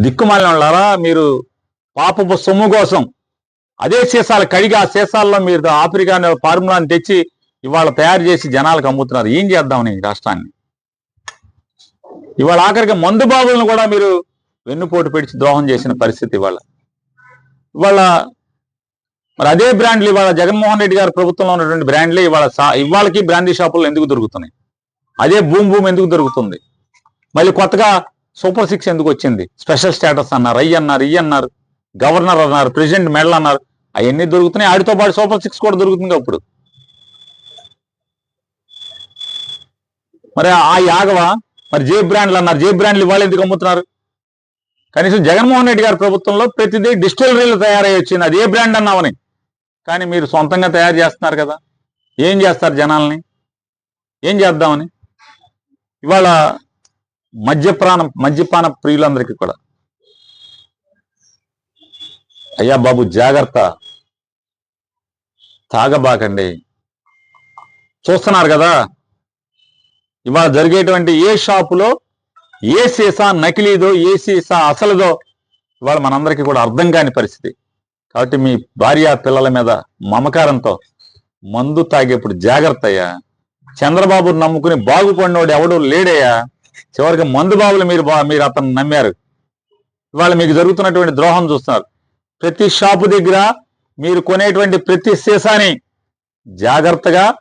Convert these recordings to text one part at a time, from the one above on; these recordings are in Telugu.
దిక్కుమాలిన మీరు పాపపు సొమ్ము కోసం. అదే సీసాలు కడిగి ఆ సీసాల్లో మీరు ఆఫ్రికా ఫార్ములాని తెచ్చి ఇవాళ తయారు చేసి జనాలకు అమ్ముతున్నారు. ఏం చేద్దామని ఈ రాష్ట్రాన్ని? ఇవాళ ఆఖరికి మందు బాబులను కూడా మీరు వెన్నుపోటు పెడిచి ద్రోహం చేసిన పరిస్థితి ఇవాళ. ఇవాళ మరి అదే బ్రాండ్లు ఇవాళ జగన్మోహన్ రెడ్డి గారి ప్రభుత్వంలో ఉన్నటువంటి బ్రాండ్లే ఇవాళ ఇవాళకి బ్రాండీ షాపుల్లో ఎందుకు దొరుకుతున్నాయి? అదే భూమి భూమి ఎందుకు దొరుకుతుంది? మళ్ళీ కొత్తగా సూపర్ సిక్స్ ఎందుకు వచ్చింది? స్పెషల్ స్టేటస్ అన్నారు అయ్యి అన్నారు ఇయ్యి అన్నారు గవర్నర్ అన్నారు ప్రెసిడెంట్ మెడల్ అన్నారు అవన్నీ దొరుకుతున్నాయి. ఆడితో పాటు సూపర్ సిక్స్ కూడా దొరుకుతుంది అప్పుడు. మరి ఆ యాగవ మరి జే బ్రాండ్లు అన్నారు. జే బ్రాండ్లు ఇవాళ ఎందుకు అమ్ముతున్నారు? కనీసం జగన్మోహన్ రెడ్డి గారి ప్రభుత్వంలో ప్రతిదీ డిస్టిలరీలు తయారై వచ్చింది. అది ఏ బ్రాండ్ అన్నామని కానీ మీరు సొంతంగా తయారు చేస్తున్నారు కదా. ఏం చేస్తారు జనాల్ని? ఏం చేద్దామని? ఇవాళ మద్యప్రాణం మద్యపాన ప్రియులందరికీ కూడా. అయ్యా బాబు జాగ్రత్త. తాగబాకండి. చూస్తున్నారు కదా. ఇవాళ జరిగేటువంటి ఏ షాపులో ఏ సీసా నకిలీదో ఏ సీసా అసలుదో ఇవాళ మనందరికీ కూడా అర్థం కాని పరిస్థితి. కాబట్టి మీ భార్య పిల్లల మీద మమకారంతో మందు తాగేప్పుడు జాగ్రత్త అయ్యా. చంద్రబాబు నమ్ముకుని బాగుపడినోడు ఎవడు లేడయ్యా. చివరికి మందు బాబులు మీరు బా- మీరు అతను నమ్మారు. ఇవాళ మీకు జరుగుతున్నటువంటి ద్రోహం చూస్తున్నారు. ప్రతి షాపు దగ్గర మీరు కొనేటువంటి ప్రతి సీసాని జాగ్రత్తగా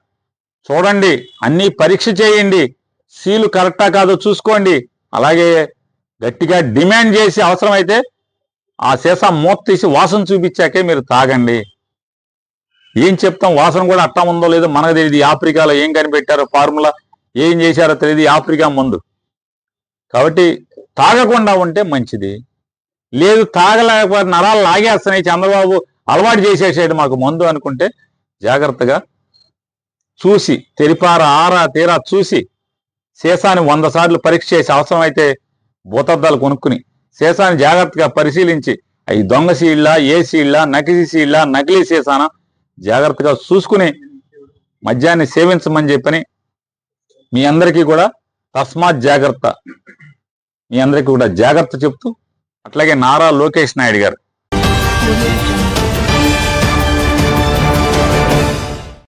చూడండి అన్నీ పరీక్ష చేయండి. సీలు కరెక్టా కాదో చూసుకోండి. అలాగే గట్టిగా డిమాండ్ చేసి అవసరమైతే ఆ సీసా మూత తీసి వాసన చూపించాకే మీరు తాగండి. ఏం చెప్తాం? వాసన కూడా అట్టా ఉందో లేదో మనకు తెలియదు. ఆఫ్రికాలో ఏం కనిపెట్టారో ఫార్ములా ఏం చేశారో తెలియదు ఆఫ్రికా ముందు. కాబట్టి తాగకుండా ఉంటే మంచిది. లేదు తాగలేకపోతే నరాలు లాగేస్తున్నాయి. చంద్రబాబు అలవాటు చేసేసాడు మాకు మందు అనుకుంటే జాగ్రత్తగా చూసి తెరిపార ఆరా తీరా చూసి శేషాన్ని వంద సార్లు పరీక్ష చేసి అవసరమైతే భూతద్దాలు కొనుక్కుని శేషాన్ని జాగ్రత్తగా పరిశీలించి అవి దొంగ సీళ్ళ ఏ సీళ్ళ నకిలీ సీళ్ళ నకిలీ సీసాన జాగ్రత్తగా చూసుకుని మద్యాన్ని సేవించమని చెప్పని మీ అందరికీ కూడా తస్మాత్ జాగ్రత్త. మీ అందరికీ కూడా జాగ్రత్త చెప్తూ అట్లాగే నారా లోకేష్ నాయుడు గారు.